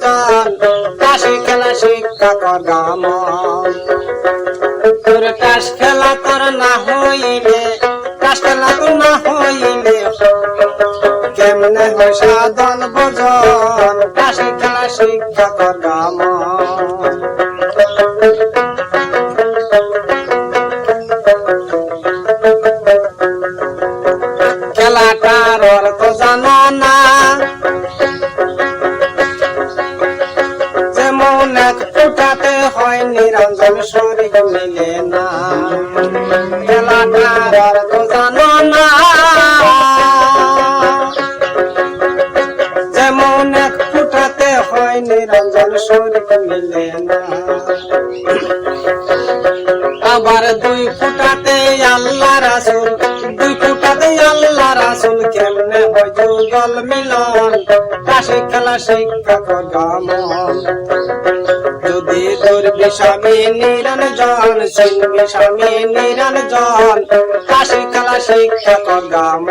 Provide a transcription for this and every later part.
জন কাশি খেলা শিক্ষা করাম তোর কাশ খেলা তোর না হইলে কাশ খেলা তোর না হইলে, কেমনে হয় সাধন ভোজন? কাশি খেলা শিক্ষা করাম নিরঞ্জন শরীর মিলে না। অর্থ জানো না। যেমন এক ফুটাতে হয় নিরঞ্জন শরীর মিলে না। আবার দুই ফুটাতে আল্লাহ রাসুল, দুই ফুটাতে আল্লাহ রাসুল কেমনে হয় যুগল মিলন? কাশি খেলা শিক্ষা কদমন যদি স্বামী নিরঞ্জন সিংবি স্বামী নিরঞ্জন কাশি খেলা শিক্ষা কদমন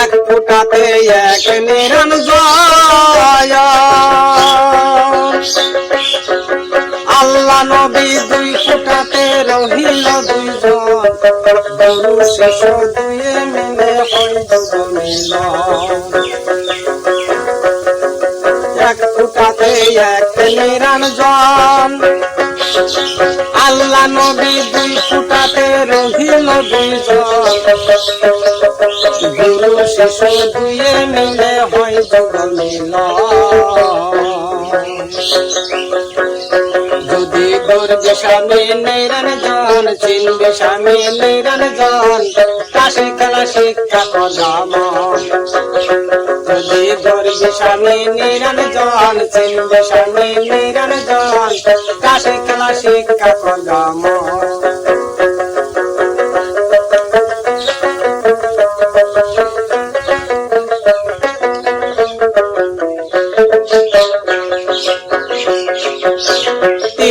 এক ফুটাতে এক নিরঞ্জয় আল্লাহ নবী দুই ফুটাতে রহিল দুইজন গরু শিশু দুয়ে মিলে হইল মিল এক ফুটাতে এক নিরঞ্জন। আল্লাহ নবী দুই ফুটাতে রহিল দুইজন। গুরু শিশু দুয়ে মিলে যুগল মিল যদি স্বামী স্বামী নিরঞ্জন, চিনবে স্বামী, নিরঞ্জন, কাশি খেলা শিক্ষা প্রদাম যদি গর্বে স্বামী, নিরঞ্জন, চিনবে স্বামী, নিরঞ্জন, কাশি খেলা শিক্ষা কদাম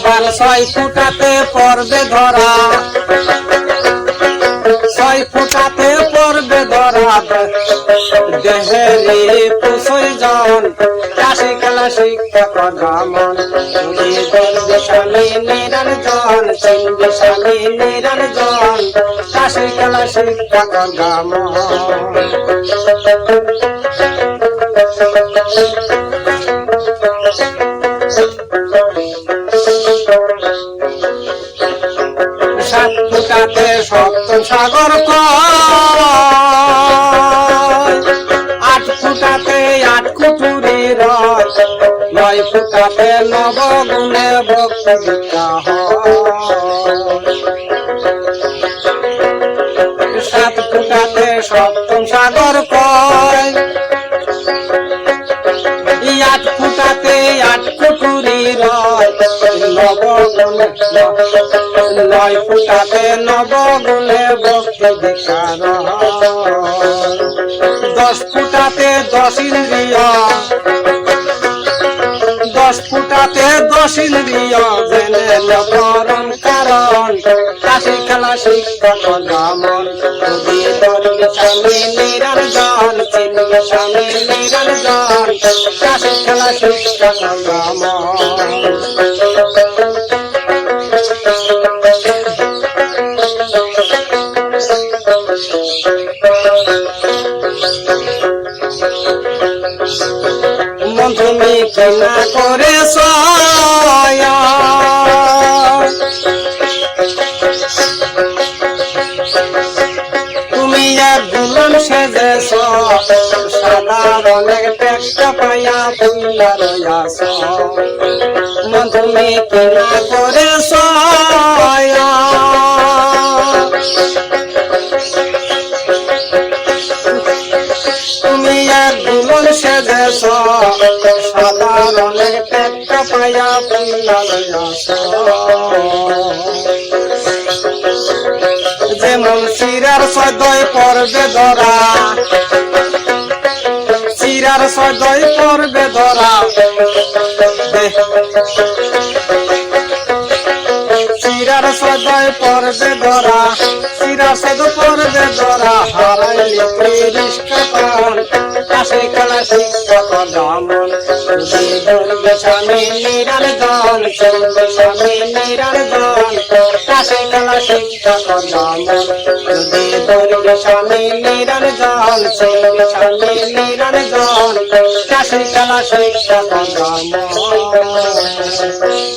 আবার ছয় ফুটাতে পর্বে ধরা। ছয় ফুটাতে পর্বে ধরা। দেহেরি পুষই জন, কাশি খেলা শিক্ষা কদামন স্বামী নিরঞ্জন স্বামী নিরঞ্জন, কাশি খেলা শিক্ষা কদামন সাগর। আট ফুটাতে আট কুটুরি রয় নয় ফুটাতে নবগুণে ভক্ত সাত ফুটাতে সপ্তম সাগর কয় আট ফুটাতে আট কুটুরি রয় নবগুণে নয় ফুটাতে নবগুণে ভক্তি দেখার দশ ফুটাতে দশ ইন্দ্রিয়, দশ ফুটাতে দশ ইন্দ্রিয় জেনে করণ কারণ। কাশি খেলা শিক্ষা কদামন যদি দর্বি স্বামী নিরঞ্জন কাশি খেলা শিক্ষা কদামন কেনা করে তুমি আর দুলন সেজেছ সাদা রঙের পেটটা পাইয়া ফুল্লা রয়াস মধুমি কেনা করেছ যেমন পর্বে ধরা। শিরার সদয় পর্বে ধরা। শিরার সদয় পর্বে ধরা। শিরার সদ পর্বে ধরা। হারাইলে পান কাশে খেলা শিক্ষক দমন দুর্গে স্বামী নিরার দন চলবে দমন দুর্গে স্বামী নিরার দন চলবে স্বামী নিরার দন কাশে খেলা শিক্ষক দমন